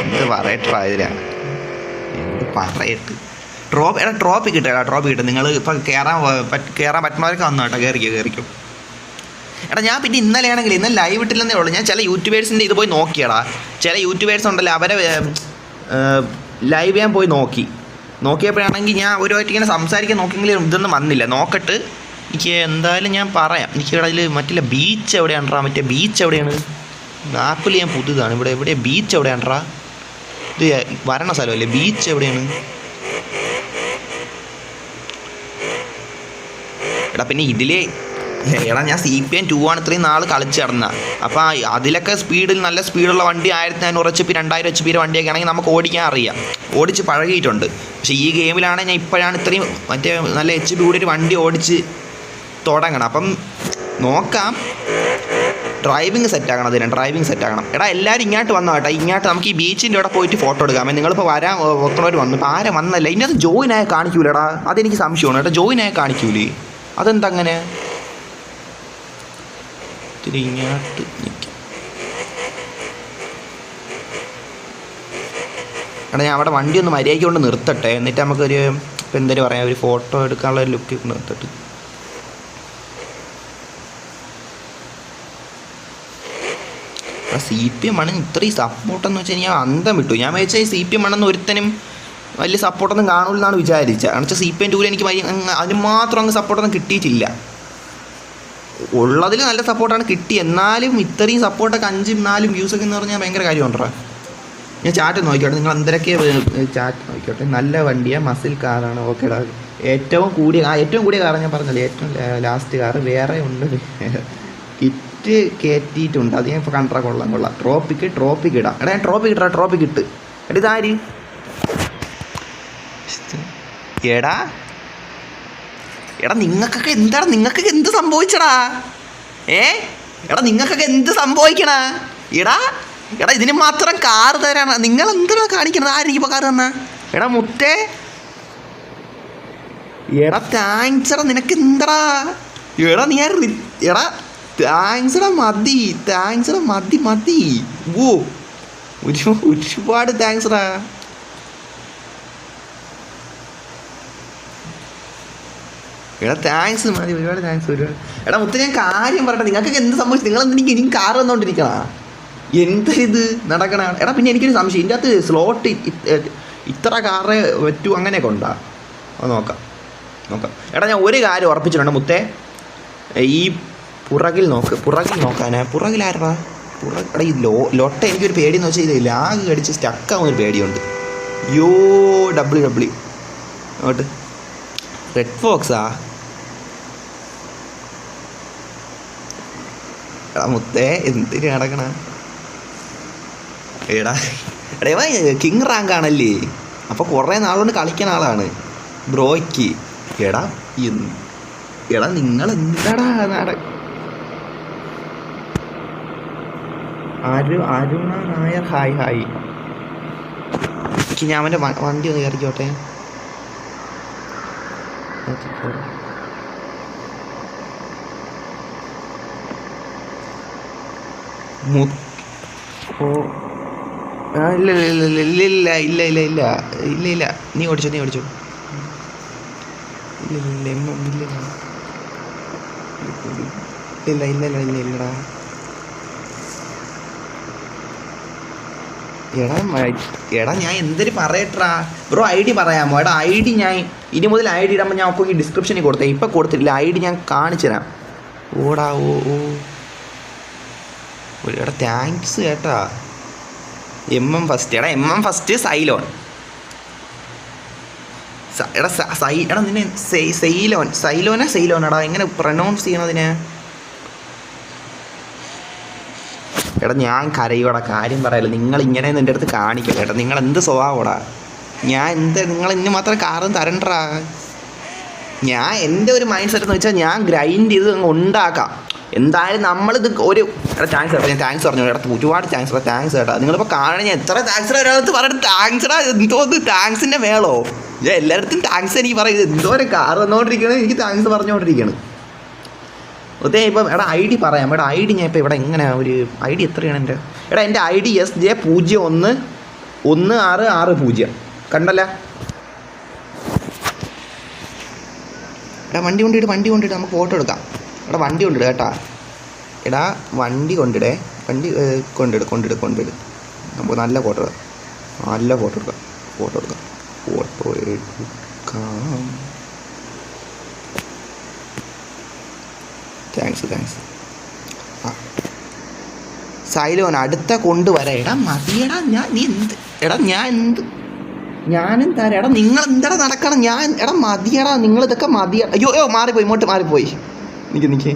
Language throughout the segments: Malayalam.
എന്ത് പറയട്ട് ഇതിനാ എന്ത് പറയട്ട് ട്രോപ്പ് എടാ ട്രോപ്പ് കിട്ടുക ട്രോഫി കിട്ടും. നിങ്ങൾ ഇപ്പം കയറാൻ കയറാൻ പറ്റുന്നവരൊക്കെ വന്നു കേട്ടോ കയറിക്കോ കയറിക്കോ എടാ ഞാൻ പിന്നെ ഇന്നലെ ആണെങ്കിൽ ഇന്നലെ ലൈവ് ഇട്ടില്ലെന്നേ ഉള്ളൂ. ഞാൻ ചില യൂട്യൂബേഴ്സിന്റെ ഇത് പോയി നോക്കിയടാ. ചില യൂട്യൂബേഴ്സ് ഉണ്ടല്ലോ അവരെ ലൈവ് ഞാൻ പോയി നോക്കി. നോക്കിയപ്പോഴാണെങ്കിൽ ഞാൻ ഒരു ആയിട്ട് ഇങ്ങനെ സംസാരിക്കാൻ നോക്കിയെങ്കിലും ഇതൊന്നും വന്നില്ല. നോക്കട്ട് എനിക്ക് എന്തായാലും ഞാൻ പറയാം. എനിക്ക് ഇവിടെ മറ്റില്ല ബീച്ച് എവിടെയാണ് മറ്റേ ബീച്ച് എവിടെയാണ്? ആപ്പിൽ ഞാൻ പുതുതാണ്. ഇവിടെ എവിടെ? ബീച്ച് എവിടെയാണ്ട്രാ ഇത് വരണ സ്ഥലമല്ലേ? ബീച്ച് എവിടെയാണ്? എടാ പിന്നെ ഇതിലേ എടാ ഞാൻ സി പി എം ടു ആണ് ഇത്രയും നാൾ കളിച്ച് കിടന്ന അപ്പം അതിലൊക്കെ സ്പീഡിൽ നല്ല സ്പീഡുള്ള വണ്ടി ആയിരത്തി നാനൂറ് എച്ച് പി രണ്ടായിരം എച്ച് പിയുടെ വണ്ടിയൊക്കെ ആണെങ്കിൽ നമുക്ക് ഓടിക്കാൻ അറിയാം. ഓടിച്ച് പഴകിയിട്ടുണ്ട്. പക്ഷേ ഈ ഗെയിമിലാണ് ഞാൻ ഇപ്പോഴാണ് ഇത്രയും മറ്റേ നല്ല എച്ച് പി കൂടി ഒരു വണ്ടി ഓടിച്ച് തുടങ്ങണം. അപ്പം നോക്കാം. ഡ്രൈവിംഗ് സെറ്റ് ആക്കണം അതിന് ഡ്രൈവിംഗ് സെറ്റ് ആക്കണം എടാ എല്ലാവരും ഇങ്ങോട്ട് വന്നോ കേട്ടോ. ഇങ്ങോട്ട് നമുക്ക് ഈ ബീച്ചിന്റെ അവിടെ പോയിട്ട് ഫോട്ടോ എടുക്കാം. നിങ്ങളിപ്പോൾ വരാൻ ഒത്തണവർ വന്നു. ഇപ്പോൾ ആരെ വന്നല്ല? അത് ജോയിൻ ആയ കാണിക്കൂലടാ. അതെനിക്ക് സംശയമാണ് കേട്ടോ. ജോയിൻ ആയി കാണിക്കൂലേ? അതെന്തങ്ങനെ? ഇത്തിരി ഇങ്ങോട്ട് എടാ ഞാൻ അവിടെ വണ്ടി ഒന്ന് മര്യാദയ്ക്ക് കൊണ്ട് നിർത്തട്ടെ. എന്നിട്ട് നമുക്കൊരു ഇപ്പം എന്തൊരു പറയാം ഒരു ഫോട്ടോ എടുക്കാനുള്ള ലുക്ക് നിർത്തട്ട് സി പി എം ആണ് ഇത്രയും സപ്പോർട്ടെന്ന് വെച്ചാൽ ഞാൻ അന്തം വിട്ടു. ഞാൻ വിചാരിച്ചാൽ സി പി എം ആണെന്ന് ഒരുത്തനും വലിയ സപ്പോർട്ടൊന്നും കാണൂലെന്നാണ് വിചാരിച്ചത്. കാരണം വെച്ചാൽ സി പി എം ടൂവിൽ എനിക്ക് അതിന് മാത്രം അങ്ങ് സപ്പോർട്ടൊന്നും കിട്ടിയിട്ടില്ല. ഉള്ളതിൽ നല്ല സപ്പോർട്ടാണ് കിട്ടി. എന്നാലും ഇത്രയും സപ്പോർട്ടൊക്കെ അഞ്ചും നാലും വ്യൂസൊക്കെ എന്ന് പറഞ്ഞാൽ ഭയങ്കര കാര്യമുണ്ടോ ഞാൻ ചാറ്റ് നോക്കിക്കോട്ടെ. നിങ്ങൾ എന്തൊക്കെ ചാറ്റ് നോക്കിക്കോട്ടെ. നല്ല വണ്ടിയാണ് മസിൽ കാറാണ് ഓക്കേടാ ഏറ്റവും കൂടിയ ആ ഏറ്റവും കൂടിയ കാറാണ് ഞാൻ പറഞ്ഞത് ഏറ്റവും ലാസ്റ്റ് കാറ് വേറെ ഉണ്ട്. കയറ്റിയിട്ടുണ്ട് അത് ഞാൻ കണ്ടാ കൊള്ളാം കൊള്ളാം. ട്രോപ്പിക്ക് ട്രോപ്പിക്ക് ഇടാം. എടാ ഞാൻ ട്രോപ്പിക്ക് ഇട്ടാ ട്രോപ്പിക്ക് ഇട്ട്. എടാ ഇതാര് എടാ. എടാ നിങ്ങൾക്കൊക്കെ എന്താണ് നിങ്ങൾക്കൊക്കെ എന്ത് സംഭവിച്ചടാ? ഏ? എടാ നിങ്ങൾക്കൊക്കെ എന്ത് സംഭവിക്കണ? എടാ എടാ ഇതിന് മാത്രം കാറ് തരാണ് നിങ്ങൾ എന്താണ് കാണിക്കണത്? ആരെനിക്കിപ്പോൾ കാറ് തന്ന? എടാ മുത്തേ. എടാ താങ്ക്സ് എടാ നിനക്ക് എന്താടാ? എടാ നീ എടാ താങ്ക്സ് എടാ മതി താങ്ക്സ് എടാ മതി മതി. ഓ ഒരു ഒരുപാട് താങ്ക്സ് എടാ താങ്ക്സ് മതി ഒരുപാട് താങ്ക്സ് ഒരുപാട്. എടാ മുത്ത ഞാൻ കാര്യം പറയട്ടെ. നിങ്ങൾക്ക് എന്ത് സംഭവിച്ചു? നിങ്ങൾ എന്തിനും ഇനിയും കാർ വന്നോണ്ടിരിക്കണ? എന്താ ഇത് നടക്കണ? എടാ പിന്നെ എനിക്കൊരു സംശയം. ഇതിന്റെ അകത്ത് സ്ലോട്ട് ഇത്ര കാറ് പറ്റൂ അങ്ങനെയൊക്കെ അത് നോക്കാം. നോക്കാം. എടാ ഞാൻ ഒരു കാര്യം ഉറപ്പിച്ചിട്ടുണ്ട് മുത്തേ. ഈ പുറകിൽ നോക്ക് പുറകിൽ നോക്കാനാ. പുറകിൽ ആരടാ പുറ എടാ ഈ ലോ ലൊട്ട എനിക്കൊരു പേടിയെന്ന് വെച്ചാൽ ഇത് ലാഗ് കടിച്ച് സ്റ്റക്കാവുന്ന ഒരു പേടിയുണ്ട്. യോ ഡബ്ല്യു ഡബ്ല്യു അങ്ങോട്ട്. റെഡ് ഫോക്സാ എടാ മുത്തേ എന്തിന് നടക്കണ എടാ എടാ കിങ് റാങ്ക് ആണല്ലേ? അപ്പോൾ കുറേ നാളുകൊണ്ട് കളിക്കുന്ന ആളാണ്. ബ്രോയ്ക്ക്. എടാ എടാ നിങ്ങൾ എന്താടാ നട അരു അരുണ നായർ ഹായ് ഹായ് ഞാൻ അവന്റെ വണ്ടി ഒന്ന് കയറിക്കോട്ടെ ഓ ഇല്ല ഇല്ല ഇല്ല ഇല്ല ഇല്ല ഇല്ല ഇല്ല ഇല്ല ഇല്ല നീ ഓടിച്ചോ നീ ഓടിച്ചോ ഇല്ല ഇല്ല ഇല്ല ഇല്ല ഇല്ല ഇല്ല ഇല്ല ഇല്ലടാ എടാ എടാ ഞാൻ എന്തൊരു പറയട്ടാ ബ്രോ ഐ ഡി പറയാമോ? എടാ ഐ ഡി ഞാൻ ഇനി മുതൽ ഐ ഡി ഇടുമ്പോൾ ഞാൻ ഒക്കെ ഡിസ്ക്രിപ്ഷനിൽ കൊടുത്തേ. ഇപ്പം കൊടുത്തിട്ടില്ല. ഐ ഡി ഞാൻ കാണിച്ചു തരാം. ഓടാ ഓ ഓ. എടാ താങ്ക്സ് കേട്ടാ. എം എം ഫസ്റ്റ് എടാ എം എം ഫസ്റ്റ് സൈലോൺ എടാ സൈ എടാ നിന്നെ സൈലോൺ സൈലോനാ എടാ. എങ്ങനെ പ്രൊനൗൺസ് ചെയ്യണതിനെ എടാ ഞാൻ കരയോടാ കാര്യം പറയല്ലോ നിങ്ങൾ ഇങ്ങനെ എന്റെ അടുത്ത് കാണിക്കില്ല ഏട്ടാ നിങ്ങൾ എന്ത് സ്വഭാവോടാ? ഞാൻ എന്ത് നിങ്ങൾ ഇന്ന് മാത്രം കാറും തരണ്ടടാ ഞാൻ എന്റെ ഒരു മൈൻഡ് സെറ്റ് എന്ന് വെച്ചാൽ ഞാൻ ഗ്രൈൻഡ് ചെയ്ത് ഉണ്ടാക്കാം. എന്തായാലും നമ്മളിത് ഒരു താങ്ക്സ് കേട്ടോ ഞാൻ താങ്ക്സ് പറഞ്ഞു. എടാ ഒരുപാട് താങ്ക്സ് എടാ താങ്ക്സ് കേട്ടോ നിങ്ങളിപ്പോൾ കാണാൻ ഞാൻ എത്ര താങ്ക്സ് ഒരാളത്ത് പറഞ്ഞിട്ട് താങ്ക്സ് എടാ എന്തോ താങ്ക്സിന്റെ വേളോ ഞാൻ എല്ലായിടത്തും താങ്ക്സ് എനിക്ക് പറയും എന്തോ ഒരു കാർ വന്നുകൊണ്ടിരിക്കണേ എനിക്ക് താങ്ക്സ് പറഞ്ഞുകൊണ്ടിരിക്കുകയാണ് മുത്തേ ഇപ്പം എടാ ഐ ഡി പറയാം. എടാ ഐ ഡി ഞാൻ ഇപ്പം ഇവിടെ എങ്ങനെ ഒരു ഐ ഡി എത്രയാണ് എന്റെ? എടാ എന്റെ ഐ ഡി എസ് ജെ പൂജ്യം ഒന്ന് ഒന്ന് ആറ് ആറ് പൂജ്യം. കണ്ടല്ല? എടാ വണ്ടി കൊണ്ടിട്ട് വണ്ടി കൊണ്ടിട്ട് നമുക്ക് ഫോട്ടോ എടുക്കാം. എടാ വണ്ടി കൊണ്ടിട് കേട്ടാ. എടാ വണ്ടി കൊണ്ടിടേ. വണ്ടി കൊണ്ടിട് കൊണ്ടിട് കൊണ്ടിട്. നമുക്ക് നല്ല ഫോട്ടോ എടുക്കാം. നല്ല ഫോട്ടോ എടുക്കാം. ഫോട്ടോ എടുക്കാം. ഫോട്ടോ എടുക്കാം. താങ്ക്സ് താങ്ക്സ് ആ. സൈലോൻ അടുത്ത കൊണ്ടുവരാം. എടാ മതിയടാ ഞാൻ നീ എന്ത്? എടാ ഞാൻ എന്ത്? ഞാനും തരാം എടാ നിങ്ങൾ എന്താടാ നടക്കണം? ഞാൻ എടാ മതിയടാ നിങ്ങൾ ഇതൊക്കെ മതിയ. അയ്യോ അയ്യോ മാറിപ്പോയി ഇങ്ങോട്ട് മാറിപ്പോയി. നിൽക്ക് നിൽക്ക്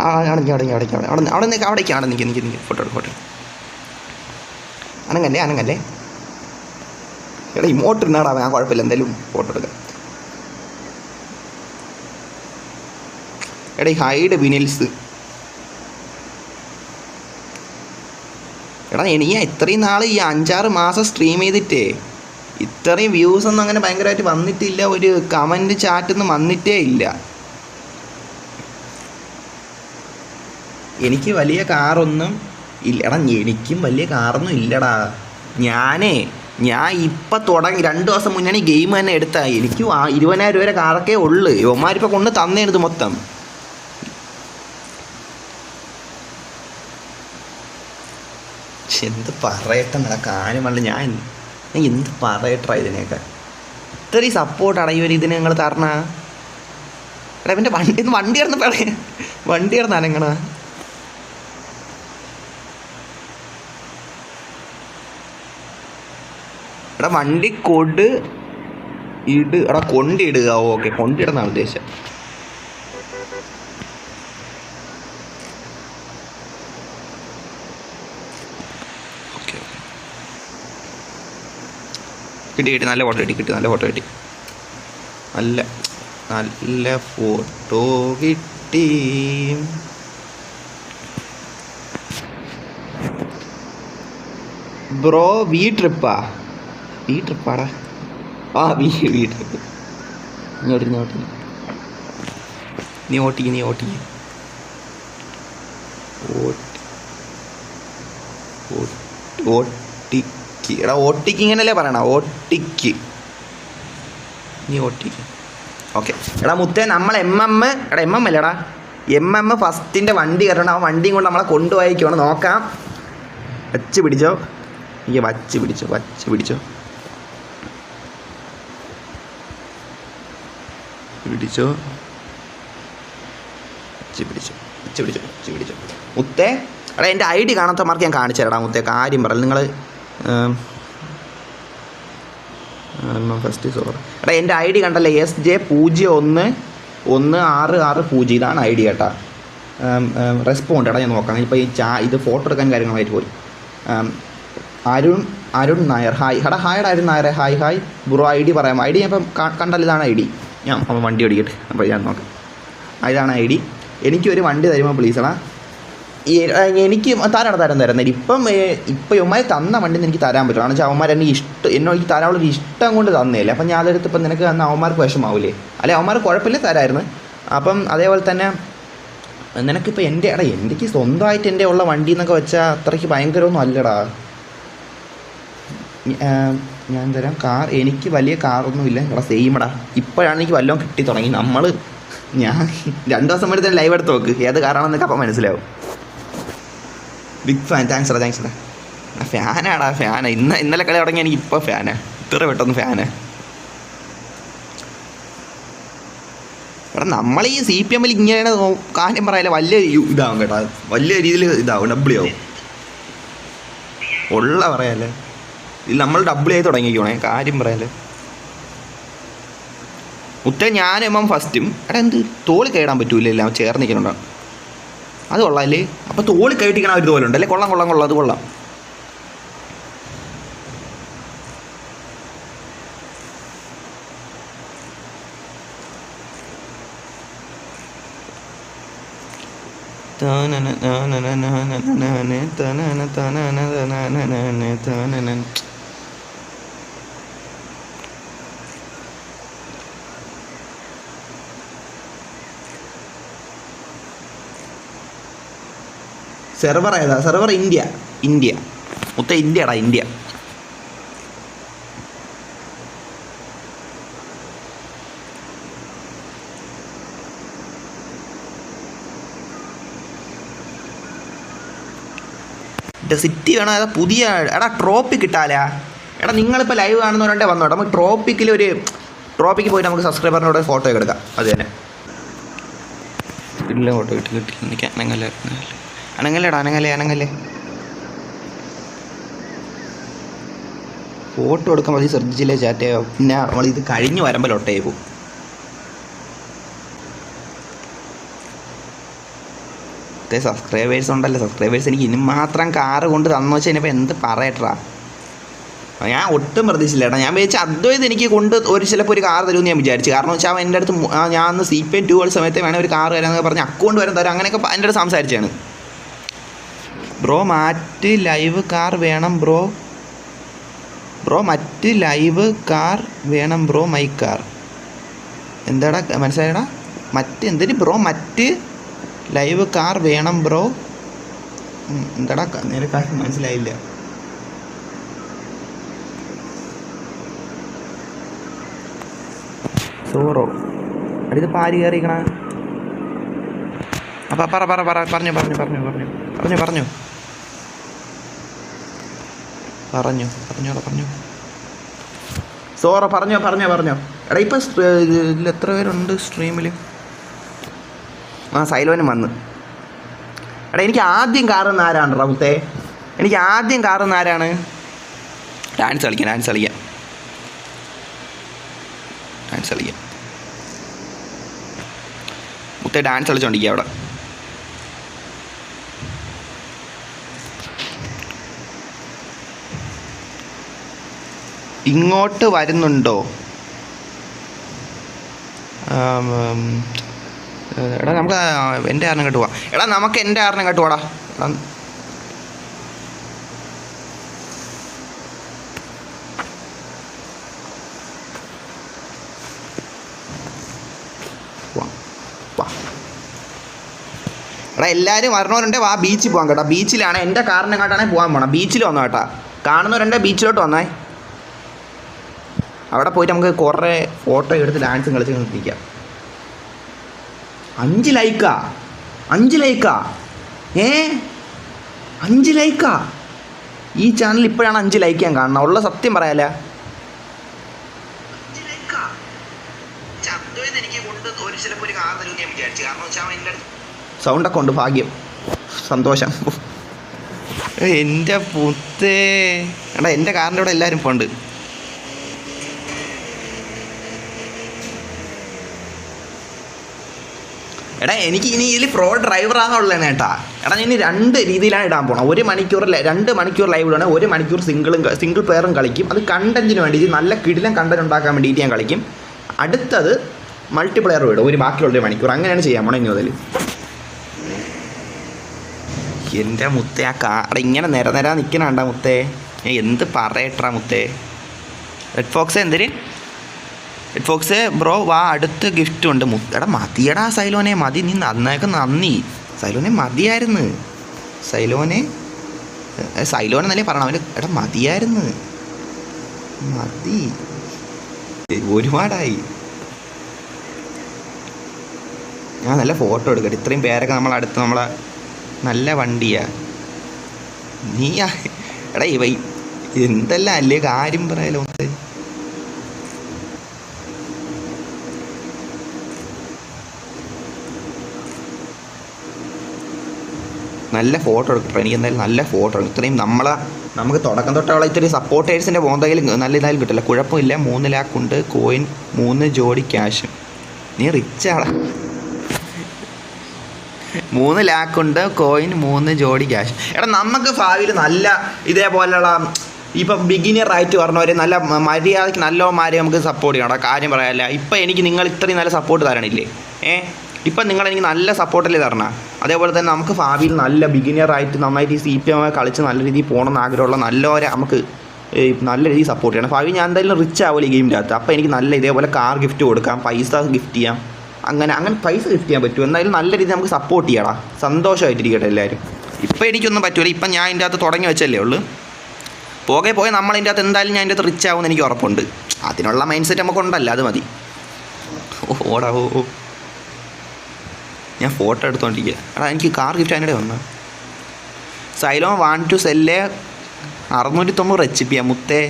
ആ അടങ്ങി അടങ്ങി അടങ്ങി അവിടെ അവിടെ അവിടെ നിൽക്ക് അവിടേക്ക് അവിടെ നിൽക്ക് നിൽക്ക് നിൽക്ക് ഫോട്ടോ ഫോട്ടോ അനങ്ങല്ലേ അനങ്ങല്ലേ? എടാ ഇമോട്ട് ഇന്നാടാ ഞാൻ കുഴപ്പമില്ല എന്തായാലും ഫോട്ടോ എടുക്കാം. എടാ ഈ ഹൈഡ് വിനിൽസ് എടാ എനിക്ക് ഇത്രയും നാൾ ഈ അഞ്ചാറ് മാസം സ്ട്രീം ചെയ്തിട്ടേ ഇത്രയും വ്യൂസ് ഒന്നും അങ്ങനെ ഭയങ്കരമായിട്ട് വന്നിട്ടില്ല ഒരു കമന്റ് ചാറ്റൊന്നും വന്നിട്ടേ ഇല്ല. എനിക്ക് വലിയ കാറൊന്നും ഇല്ല. എടാ എനിക്കും വലിയ കാറൊന്നും ഇല്ലടാ. ഞാനേ ഞാൻ ഇപ്പം തുടങ്ങി രണ്ട് ദിവസം മുന്നേ ഗെയിം തന്നെ എടുത്താ എനിക്ക് ഇരുപതിനായിരം രൂപ കാറൊക്കെ ഉള്ളു. ഇവന്മാരിപ്പോൾ കൊണ്ട് തന്നേണ്ടത് മൊത്തം. ശ്ശെ, എന്ത് പറയട്ടെ നട കാര്യമല്ല ഞാൻ ഞാൻ എന്ത് പറയട്ടാ ഇതിനെയൊക്കെ? ഇത്രയും സപ്പോർട്ടാണ് ഇവർ ഇതിനെ നിങ്ങൾ തരണ? എടാ ഇവന്റെ വണ്ടി വണ്ടി കിടന്ന് പറയ. വണ്ടി കിടന്ന് അനങ്ങണ എടാ വണ്ടി കൊണ്ട് ഇട്. എടാ കൊണ്ടിടുക. ഓക്കെ കൊണ്ടിടുന്നാണ് ഉദ്ദേശം. കിട്ടി കിട്ടി. നല്ല ഫോട്ടോ കിട്ടി കിട്ടി. നല്ല ഫോട്ടോ കിട്ടി. നല്ല നല്ല ഫോട്ടോ കിട്ടി. ബ്രോ വി ട്രിപ്പാ? വി ട്രിപ്പാടാ? ആ വി വി ട്രിപ്പ്. നീ ഓട്ടി നീ ഓട്ടി നീ ഓട്ടിക്ക് ഓട്ടി ഓ- ഓട്ടിക്ക് എടാ ഓട്ടിക്ക് ഇങ്ങനല്ലേ പറയണ? ഓട്ടിക്ക് നീ ഓട്ടിക്ക് ഓക്കെ. എടാ മുത്തേ നമ്മൾ എം എം എടാ എം എം അല്ലേടാ എം എം ഫസ്റ്റിന്റെ വണ്ടി കയറണം ആ വണ്ടിയും കൊണ്ട് നമ്മളെ കൊണ്ടുപോയിക്കോണ് നോക്കാം. വച്ച് പിടിച്ചോ. എനിക്ക് വച്ച് പിടിച്ചോ വച്ച് പിടിച്ചോ. പിടിച്ചോ. വച്ച് പിടിച്ചോ വച്ച് പിടിച്ചോ വച്ച് പിടിച്ചോ. മുത്തേ എടാ എന്റെ ഐ ഡി കാണാത്തമാർക്ക് ഞാൻ കാണിച്ചു തരാം മുത്തേ. കാര്യം പറ നിങ്ങൾ ഫസ്റ്റ് സോറി എടാ എന്റെ ഐ ഡി കണ്ടല്ലേ? എസ് ജെ പൂജ്യം ഒന്ന് ഒന്ന് ആറ് ആറ് പൂജ്യം. ഇതാണ് ഐ ഡി കേട്ടാ. റെസ്പോണ്ട് എടാ ഞാൻ നോക്കാം. ഇപ്പോൾ ഈ ചാ ഇത് ഫോട്ടോ എടുക്കാൻ കാര്യങ്ങളായിട്ട് പോയി. അരുൺ അരുൺ നായർ. ഹായ് എടാ ഹായ് അരുൺ നായരെ. Hi hi bro I D പറയാം. ഐ ഡി ഞാൻ ഇപ്പം കണ്ടല്ലോ ഇതാണ് ഐ ഡി. ഞാൻ അപ്പം വണ്ടി ഓടിക്കട്ടെ. അപ്പോൾ ഞാൻ നോക്കാം. ഇതാണ് ഐ ഡി. എനിക്കൊരു വണ്ടി തരുമ്പോൾ പ്ലീസ് എടാ? എനിക്ക് താരാണ് തരാൻ തരുന്നത്. ഇപ്പം ഇപ്പം ഇവന്മാർ തന്ന വണ്ടി എനിക്ക് തരാൻ പറ്റും. കാരണം വെച്ചാൽ അവന്മാർ എനിക്ക് ഇഷ്ടം എന്നോ എനിക്ക് തരാനുള്ള ഒരു ഇഷ്ടം കൊണ്ട് തന്നില്ല. അപ്പം ഞാൻ അതെടുത്ത് ഇപ്പം നിനക്ക് തന്ന അവന്മാർക്ക് വിഷമാവില്ലേ അല്ലെ അവന്മാർ കുഴപ്പമില്ല തരായിരുന്നു. അപ്പം അതേപോലെ തന്നെ നിനക്കിപ്പോൾ എന്റെ എടാ എനിക്ക് സ്വന്തമായിട്ട് എന്റെ ഉള്ള വണ്ടി എന്നൊക്കെ വെച്ചാൽ അത്രയ്ക്ക് ഭയങ്കരമൊന്നും അല്ലടാ. ഞാൻ തരാം. കാർ എനിക്ക് വലിയ കാറൊന്നും ഇല്ല. എടാ സെയിമടാ ഇപ്പോഴാണ് എനിക്ക് വല്ലതും കിട്ടി തുടങ്ങി. നമ്മൾ ഞാൻ രണ്ടു ദിവസം എടുത്ത് ലൈവ് എടുത്ത് നോക്ക്. ഏത് കാറാണെന്നൊക്കെ അപ്പം മനസ്സിലാവും. ബിഗ് ഫാൻ താങ്ക്സ് എടാ താങ്ക്സ് എടാ. ആ ഫാനാടാ ഫാന ഇന്ന് ഇന്നലെ കളി തുടങ്ങി എനിക്ക് ഇപ്പോൾ ഫാനാ ഇത്ര പെട്ടെന്ന് ഫാന് എടാ നമ്മൾ ഈ സി പി എമ്മിൽ ഇങ്ങനെ കാര്യം പറയാല്ല വലിയ ഇതാവും കേട്ടോ. വലിയ രീതിയിൽ ഇതാവും ഡബ്ല്യൂ ആവും. ഉള്ള പറയാല്ലേ. ഇത് നമ്മൾ ഡബിൾ ആയി തുടങ്ങിക്കോണേ കാര്യം പറയാല്ലേ. മുത്ത ഞാനും ഫസ്റ്റും എടാ എന്ത് തോളി കയറാൻ പറ്റൂല എല്ലാം ചേർന്ന് നിൽക്കുന്നുണ്ടോ കൊള്ളാം അല്ലേ? അപ്പോൾ തോളി കയറ്റിക്കണ ഒരു തോലുണ്ട് അല്ലേ കൊള്ളാം കൊള്ളാം കൊള്ളാം അത് കൊള്ളാം. താനന താനന താനന തനന തനന തനന താനന തനന. സെർവർ ഏതാ? Server India. ഇന്ത്യ. മൊത്തം ഇന്ത്യടാ ഇന്ത്യ. സിറ്റി വേണം? അതാ പുതിയ എടാ ട്രോപ്പിക് കിട്ടാലാ എടാ നിങ്ങളിപ്പോൾ ലൈവ് കാണുന്നവരുണ്ടേ വന്നോട്ടെ നമുക്ക് ട്രോപ്പിക്കിൽ ഒരു ട്രോപ്പിക്ക് പോയിട്ട് നമുക്ക് സബ്സ്ക്രൈബറിനോട് ഫോട്ടോ ഒക്കെ എടുക്കാം. അത് തന്നെ. ഇല്ല ഫോട്ടോ കിട്ടി കിട്ടി. എനിക്ക് അനങ്ങല്ല അനങ്ങല്ലേടാ അനങ്ങല്ലേ അനങ്ങല്ലേ. ഫോട്ടോ എടുക്കാൻ വഴി ശ്രദ്ധിച്ചില്ലേ ചാറ്റ് പിന്നെ നമ്മൾ ഇത് കഴിഞ്ഞ് വരുമ്പോൾ ഒട്ടേ പോകും. സബ്സ്ക്രൈബേഴ്സ് ഉണ്ടല്ലോ. സബ്സ്ക്രൈബേഴ്സ് എനിക്ക് ഇനി മാത്രം കാറ് കൊണ്ട് തന്നു വെച്ചാൽ ഇനിയിപ്പോൾ എന്ത് പറയട്ടാ ഞാൻ ഒട്ടും പ്രതീക്ഷിച്ചില്ല ഏട്ടാ ഞാൻ വിചാരിച്ച അദ്വൈത് എനിക്ക് കൊണ്ട് ഒരു ചിലപ്പോൾ ഒരു കാർ തരുമെന്ന് ഞാൻ വിചാരിച്ചു. കാരണം വെച്ചാൽ അവൻ എന്റെ അടുത്ത് ഞാൻ അന്ന് C P N to world സമയത്ത് വേണേൽ ഒരു കാർ തരാമെന്ന് പറഞ്ഞ് അക്കൗണ്ട് വരാൻ തരാം. അങ്ങനെയൊക്കെ എന്റെ അടുത്ത് സംസാരിച്ചാണ് ബ്രോ മറ്റ് ലൈവ് കാർ വേണം ബ്രോ. ബ്രോ മറ്റ് ലൈവ് കാർ വേണം ബ്രോ മൈ കാർ. എന്താടാ മനസ്സിലായടാ മറ്റ് എന്തിന് ബ്രോ മറ്റ് ലൈവ് കാർ വേണം ബ്രോ. എന്താടാ നിനക്ക് മനസ്സിലായില്ല. സോറോ അടുത്ത് പാരി കയറിക്കണ അപ്പം പറ പറ പറഞ്ഞു പറഞ്ഞു പറഞ്ഞു പറഞ്ഞു പറഞ്ഞു പറഞ്ഞു. പറഞ്ഞു പറഞ്ഞോടാ പറഞ്ഞു സോറ പറഞ്ഞോ പറഞ്ഞോ പറഞ്ഞോ. എടാ ഇപ്പം ഇതിൽ എത്ര പേരുണ്ട് സ്ട്രീമിൽ ആ സൈലോനും വന്ന്. എടാ എനിക്ക് ആദ്യം കാറുന്ന ആരാണ് റൗത്തേ? എനിക്ക് ആദ്യം കാറുന്ന ആരാണ്? ഡാൻസ് കളിക്കാം ഡാൻസ് കളിക്കാം. ഡാൻസ് കളിക്കാം. മുത്തേ ഡാൻസ് കളിച്ചോണ്ടിരിക്കുക അവിടെ. ഇങ്ങോട്ട് വരുന്നുണ്ടോ? എടാ നമുക്ക് എന്റെ ആറിനെ കേട്ട് പോവാം. എടാ നമുക്ക് എന്റെ ആറിനെ കേട്ട് പോടാ. എടാ, എല്ലാവരും വരണവരുണ്ട് വാ ബീച്ചിൽ പോകാം കേട്ടോ. ബീച്ചിലാണ് എന്റെ കാറിനെ കാട്ടാണെങ്കിൽ പോകാൻ പോകണം ബീച്ചിൽ വന്നോ കേട്ടാ. കാണുന്നവരുണ്ട് ബീച്ചിലോട്ട് വന്നേ. അവിടെ പോയിട്ട് നമുക്ക് കുറേ ഫോട്ടോ എടുത്ത് ഡാൻസും കളിച്ച് നിർത്തിക്കാം അഞ്ച് ലൈക്കാ അഞ്ച് ലൈക്കാ ഏ? അഞ്ച് ലൈക്കാ ഈ ചാനൽ ഇപ്പോഴാണ് അഞ്ച് ലൈക്ക് ഞാൻ കാണുന്നത്. ഉള്ള സത്യം പറയാല. സൗണ്ടൊക്കെ ഉണ്ട് ഭാഗ്യം. സന്തോഷം. എന്റെ പുത്തേ. എടാ എന്റെ കാറിന്റെ ഇവിടെ എല്ലാവരും ഇപ്പോൾ എടാ എനിക്ക് ഇനി ഇതിൽ പ്രോ ഡ്രൈവറാന്നുള്ളത് കേട്ടാ. എടാ ഇനി രണ്ട് രീതിയിലാണ് ഇടാൻ പോകണം ഒരു മണിക്കൂർ രണ്ട് മണിക്കൂർ ലൈവ് ഇടണം ഒരു മണിക്കൂർ സിംഗിളും സിംഗിൾ പ്ലെയറും കളിക്കും. അത് കണ്ടന്റിന് വേണ്ടിയിട്ട് നല്ല കിടിലം കണ്ടന്റ് ഉണ്ടാക്കാൻ വേണ്ടിയിട്ട് ഞാൻ കളിക്കും. അടുത്തത് മൾട്ടിപ്ലെയർ ഇടും. ഒരു ബാക്കിയുള്ള ഒരു മണിക്കൂർ. അങ്ങനെയാണ് ചെയ്യാൻ പോണേ ഇനി മുതൽ എന്റെ മുത്തേ ആ കാട ഇങ്ങനെ നിര നിര നിൽക്കണണ്ട മുത്തേ. എന്ത് പറയട്ടാ മുത്തേ. റെഡ് ഫോക്സ് എന്തിന്? റെഡ് ഫോക്സ് ബ്രോ വാ അടുത്ത ഗിഫ്റ്റ് ഉണ്ട്. എടാ മതിയടാ സൈലോനെ മതി. നീ നന്നായൊക്കെ നന്ദി. സൈലോനെ മതിയായിരുന്നു. സൈലോനെ സൈലോൻ എന്നല്ലേ പറയണം അവന് എടാ മതിയായിരുന്നു. മതി. ഒരുപാടായി. ഞാൻ നല്ല ഫോട്ടോ എടുക്കട്ടെ. ഇത്രയും പേരൊക്കെ നമ്മളെ അടുത്ത് നമ്മളെ നല്ല വണ്ടിയാ. നീ എടാ ഇവ എന്തെല്ലാം അല്ലേ കാര്യം പറയാലോ? നല്ല ഫോട്ടോ എടുക്കട്ടെ. എനിക്ക് എന്തായാലും നല്ല ഫോട്ടോ എടുക്കും ഇത്രയും നമ്മളെ നമുക്ക് തുടക്കം തൊട്ടുള്ള ഇത്തിരി സപ്പോർട്ടേഴ്സിന്റെ പോകുന്നതിൽ നല്ല ഇതായാലും കിട്ടില്ല. കുഴപ്പമില്ല. മൂന്ന് ലാക്കുണ്ട് കോയിൻ മൂന്ന് ജോഡി ക്യാഷും നീ റിച്ചാടാ മൂന്ന് ലാക്കുണ്ട് കോയിൻ മൂന്ന് ജോഡി ക്യാഷ് എടാ നമുക്ക് ഭാവിയിൽ നല്ല ഇതേപോലെയുള്ള ഇപ്പം ബിഗിനിയർ ആയിട്ട് പറഞ്ഞവരെ നല്ല മര്യാദയ്ക്ക് നല്ലവന്മാരെ നമുക്ക് സപ്പോർട്ട് ചെയ്യണം. കാര്യം പറയാനല്ല ഇപ്പം എനിക്ക് നിങ്ങൾ ഇത്രയും നല്ല സപ്പോർട്ട് തരണില്ലേ ഏ? ഇപ്പം നിങ്ങൾ എനിക്ക് നല്ല സപ്പോർട്ടല്ലേ തരണം? അതേപോലെ തന്നെ നമുക്ക് ഭാവിയിൽ നല്ല ബിഗിനിയർ ആയിട്ട് നന്നായിട്ട് ഈ സി പി എം കളിച്ച് നല്ല രീതിയിൽ പോകണമെന്ന് ആഗ്രഹമുള്ള നല്ലവരെ നമുക്ക് നല്ല രീതിയിൽ സപ്പോർട്ട് ചെയ്യണം. ഭാവി ഞാൻ എന്തായാലും റിച്ച് ആവില്ല ഈ ഗെയിമിന്റെ അകത്ത്. അപ്പോൾ എനിക്ക് നല്ല ഇതേപോലെ കാർ ഗിഫ്റ്റ് കൊടുക്കാം പൈസ ഗിഫ്റ്റ് ചെയ്യാം. അങ്ങനെ അങ്ങനെ പൈസ ഗിഫ്റ്റ് ചെയ്യാൻ പറ്റും എന്തായാലും നല്ല രീതിയിൽ നമുക്ക് സപ്പോർട്ട് ചെയ്യണം സന്തോഷമായിട്ടിരിക്കട്ടെ എല്ലാവരും. ഇപ്പം എനിക്കൊന്നും പറ്റൂല. ഇപ്പം ഞാൻ ഇതിന്റെ അകത്ത് തുടങ്ങി വെച്ചല്ലേ ഉള്ളൂ. പോകെ പോയി നമ്മൾ ഇതിന്റെ അകത്ത് എന്തായാലും ഞാൻ ഇതിന്റെ അകത്ത് റിച്ച് ആവുമെന്ന് എനിക്ക് ഉറപ്പുണ്ട്. അതിനുള്ള മൈൻഡ് സെറ്റ് നമുക്കുണ്ടല്ലോ അത് മതി. ഓടാ ഓ. ഞാൻ ഫോട്ടോ എടുത്തോണ്ടിരിക്കുക എടാ എനിക്ക് കാർ ഗിഫ്റ്റ് അതിനിടെ വന്ന. സൈലോ വൺ ടു സെല്ല് അറുന്നൂറ്റി തൊണ്ണൂറ് എച്ച് പി ആ മുത്തേ.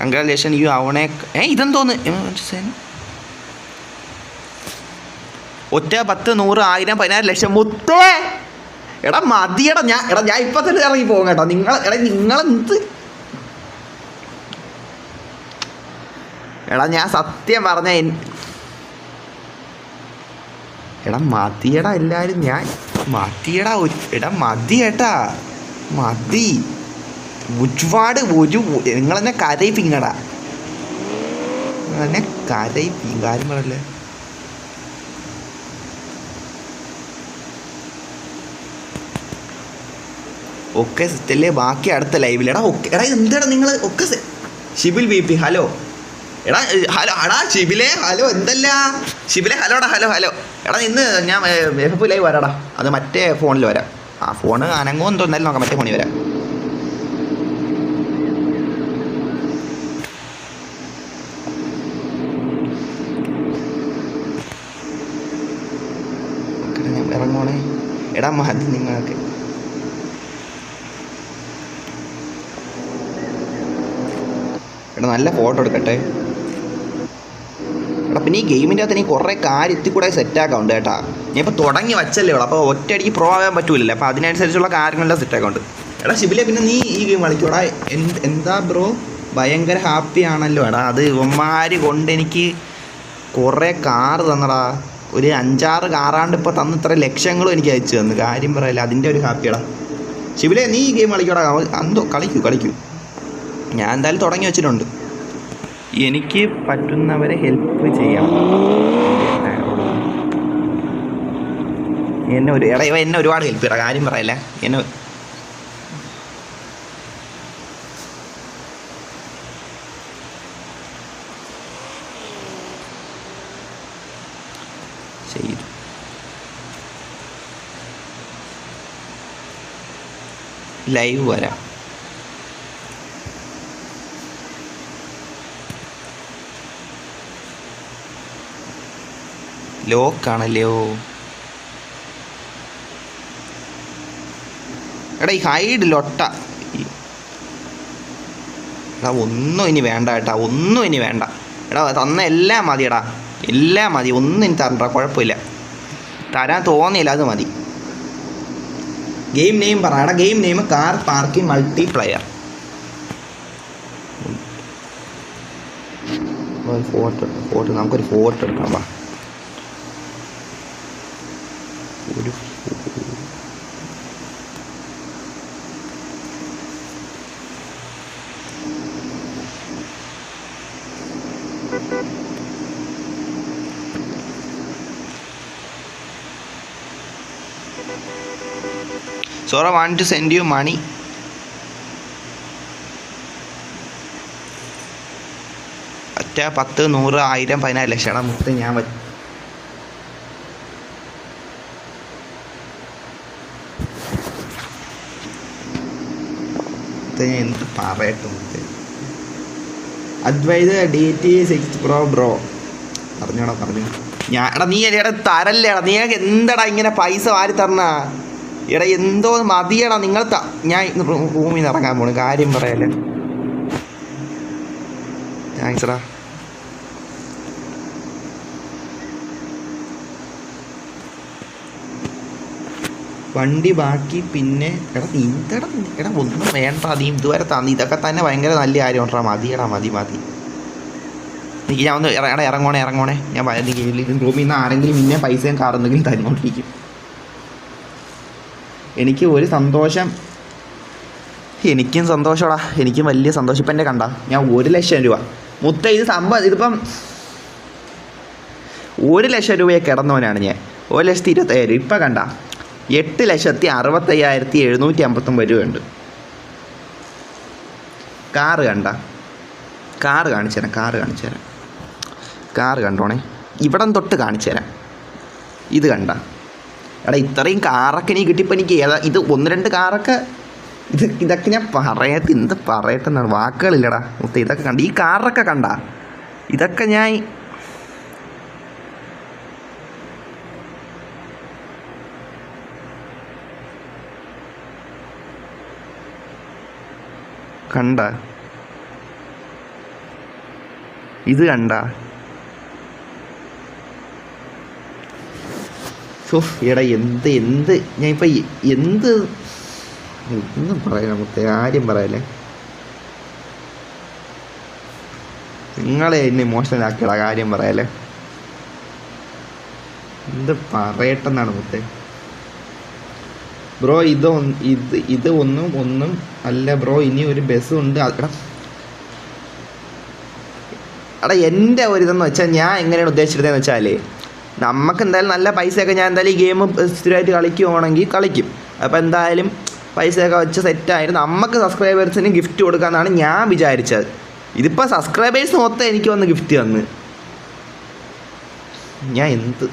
കൺഗ്രാലേഷൻ യു അവണെ ഏ ഇതെന്തോന്ന് ഒറ്റ പത്ത് നൂറ് ആയിരം പതിനായിരം ലക്ഷം മുത്തേ. എടാ മതിയടാ ഞാൻ എടാ ഞാൻ ഇപ്പൊ തന്നെ ഇറങ്ങി പോകും കേട്ടോ. നിങ്ങൾ എടാ നിങ്ങളെന്ത് എടാ ഞാൻ സത്യം പറഞ്ഞ എടാ മതിയടാ എല്ലാരും. ഞാൻ മതിയടാ ഒരു എടാ മതി മതി. ഒരുപാട് ഒരു നിങ്ങളെന്നെ കരയിപ്പിങ്ങടാ എന്നെ കരയിപ്പിക്കും. കാര്യം പറയല്ലേ? ഒക്കെ സെറ്റല്ലേ? ബാക്കി അടുത്ത ലൈവിൽ എടാ ഒക്കെ എടാ എന്താടാ നിങ്ങൾ ഒക്കെ ഷിബിൽ ബി പി. ഹലോ. എടാ ഹലോ അടാ ശിബിലെ ഹലോ എന്തല്ല? ശിബിലെ ഹലോടാ ഹലോ ഹലോ. എടാ ഇന്ന് ഞാൻ എഫ് ലൈവ് വരാടാ. അത് മറ്റേ ഫോണിൽ വരാം. ആ ഫോണ് അനങ്ങോ തോന്നാലും നോക്കാം മറ്റേ ഫോണിൽ വരാം. എടാ മതി നിങ്ങൾക്ക്. എടാ നല്ല ഫോട്ടോ എടുക്കട്ടെ. എടാ പിന്നെ ഈ ഗെയിമിന്റെ അകത്ത് എനിക്ക് കുറേ കാര്യത്തിൽ കൂടെ സെറ്റാക്കാവുണ്ട് കേട്ടാ. ഞാൻ ഇപ്പോൾ തുടങ്ങി വച്ചല്ലേ ഉള്ളൂ. അപ്പോൾ ഒറ്റയടിക്ക് പ്രോ ആകാൻ പറ്റൂലല്ലോ? അപ്പോൾ അതിനനുസരിച്ചുള്ള കാര്യങ്ങളെല്ലാം സെറ്റാക്കുണ്ട് എടാ ശിബിലെ പിന്നെ നീ ഈ ഗെയിം കളിക്കൂടാ എന്ത് എന്താ ബ്രോ ഭയങ്കര ഹാപ്പി ആണല്ലോ എടാ. അത് ഇവന്മാര് കൊണ്ട് എനിക്ക് കുറേ കാറ് തന്നടാ. ഒരു അഞ്ചാറ് കാറാണ്ട് ഇപ്പോൾ തന്ന ഇത്ര ലക്ഷങ്ങളും എനിക്ക് അയച്ചു തന്നു. കാര്യം പറയല്ല അതിന്റെ ഒരു ഹാപ്പിയടാ ശിബിലെ നീ ഈ ഗെയിം കളിക്കൂടാ എന്തോ കളിക്കൂ കളിക്കൂ. ഞാൻ എന്തായാലും തുടങ്ങി വെച്ചിട്ടുണ്ട്. എനിക്ക് പറ്റുന്നവരെ ഹെൽപ്പ് ചെയ്യാം. എന്നെ ഒരു ഇവ എന്നെ ഒരുപാട് ഹെൽപ്പ് ചെയ്യണം കാര്യം പറയല്ല. എന്നെ ലൈവ് വരാം. ലോക്കാണല്ലോ. എടാ ഈ ഹൈഡ് ലൊട്ട. എടാ ഒന്നും ഇനി വേണ്ട കേട്ടാ ഒന്നും ഇനി വേണ്ട. എടാ തന്ന എല്ലാം മതി എടാ എല്ലാം മതി ഒന്നും ഇനി തരണ്ട കുഴപ്പമില്ല. തരാൻ തോന്നിയില്ല അത് മതി. ഗെയിം നെയിം പറ എടാ game name car parking multiplayer photo photo നമുക്കൊരു ഫോട്ടോ എടുക്കാം വാ ഒരു Sora want to send you money ഒറ്റ പത്ത് നൂറ് ആയിരം പതിനായിരം ലക്ഷം എടാ മുത്ത് ഞാൻ മുത്ത് എന്ത് പറയട്ടെ മുത്ത്. D T six pro bro പറഞ്ഞോടാ പറഞ്ഞു. ഞാൻ എടാ നീ എടാ തരല്ലേടാ നീ എന്തടാ ഇങ്ങനെ പൈസ വാരി തരണ? എടാ എന്തോ മതിയടാ നിങ്ങൾ ഞാൻ ഇന്ന് റൂമിൽ നിന്ന് ഇറങ്ങാൻ പോണു. കാര്യം പറയല്ലേ. താങ്ക്സ്ടാ വണ്ടി ബാക്കി പിന്നെ എടാ നീ എടാ എടാ ഒന്നും വേണ്ട. നീ ഇതുവരെ തന്നി. ഇതൊക്കെ തന്നെ ഭയങ്കര നല്ല കാര്യമാണ്ടാ മതിയടാ മതി. മതി എനിക്ക് ഞാൻ ഒന്ന് ഇറങ്ങണേ എടാ ഇറങ്ങോണേ ഞാൻ എനിക്ക് റൂമിൽ നിന്ന് ആരെങ്കിലും പിന്നെ പൈസയും കാറെന്തെങ്കിലും തരുന്നോണ്ടിരിക്കും എനിക്ക് ഒരു സന്തോഷം. എനിക്കും സന്തോഷമാടാ എനിക്കും വലിയ സന്തോഷം. ഇപ്പം എന്റെ കണ്ട. ഞാൻ ഒരു ലക്ഷം രൂപ. മുത്ത ഇത് സംഭവം ഇതിപ്പം ഒരു ലക്ഷം രൂപയെ കിടന്നവനാണ് ഞാൻ. ഒരു ലക്ഷത്തി ഇരുപത്തയ്യായിരം ഇപ്പം കണ്ട. എട്ട് ലക്ഷത്തി അറുപത്തയ്യായിരത്തി എഴുന്നൂറ്റി അമ്പത്തൊമ്പത് രൂപയുണ്ട്. കാറ് കണ്ട. കാറ് കാണിച്ചു തരാം. കാറ് കാണിച്ചു തരാം. കാറ് കണ്ടോണേ. ഇവിടം തൊട്ട് കാണിച്ചു തരാം. ഇത് കണ്ട. എടാ ഇത്രയും കാറൊക്കെ എനിക്ക് കിട്ടിയപ്പോൾ എനിക്ക് ഏതാ ഇത് ഒന്ന് രണ്ട് കാറൊക്കെ? ഇത് ഇതൊക്കെ ഞാൻ പറയത്ത് എന്ത് പറയട്ടെ എന്നാണ്. വാക്കുകളില്ലടാ. മൊത്തം ഇതൊക്കെ കണ്ട. ഈ കാറൊക്കെ കണ്ട? ഇതൊക്കെ ഞാൻ കണ്ട? ഇത് കണ്ട? സോ എടാ എന്ത് എന്ത്? ഞാൻ ഇപ്പം എന്ത്? ഒന്നും പറയാം നമുക്ക് ആരും പറയല്ലേ? നിങ്ങളെ എന്നെ ഇമോഷണലാക്കിയുള്ള കാര്യം പറയല്ലേ? എന്ത് പറയട്ടെന്നാണ് മുത്തേ. ബ്രോ ഇത് ഇത് ഇത് ഒന്നും ഒന്നും അല്ല ബ്രോ ഇനി ഒരു ബസ് ഉണ്ട്. എടാ. എടാ എന്റെ ഒരു ഇതെന്ന് വെച്ചാൽ ഞാൻ എങ്ങനെയാണ് ഉദ്ദേശിച്ചിരുന്നതെന്ന് വെച്ചാൽ നമുക്ക് എന്തായാലും നല്ല പൈസയൊക്കെ ഞാൻ എന്തായാലും ഈ ഗെയിം സ്ഥിരമായിട്ട് കളിക്കുവാണെങ്കിൽ കളിക്കും. അപ്പോൾ എന്തായാലും പൈസയൊക്കെ വെച്ച് സെറ്റായിട്ട് നമുക്ക് സബ്സ്ക്രൈബേഴ്സിന് ഗിഫ്റ്റ് കൊടുക്കാമെന്നാണ് ഞാൻ വിചാരിച്ചത്. ഇതിപ്പോൾ സബ്സ്ക്രൈബേഴ്സ് മൊത്തം എനിക്ക് വന്ന് ഗിഫ്റ്റ് തന്ന്. ഞാൻ എന്ത്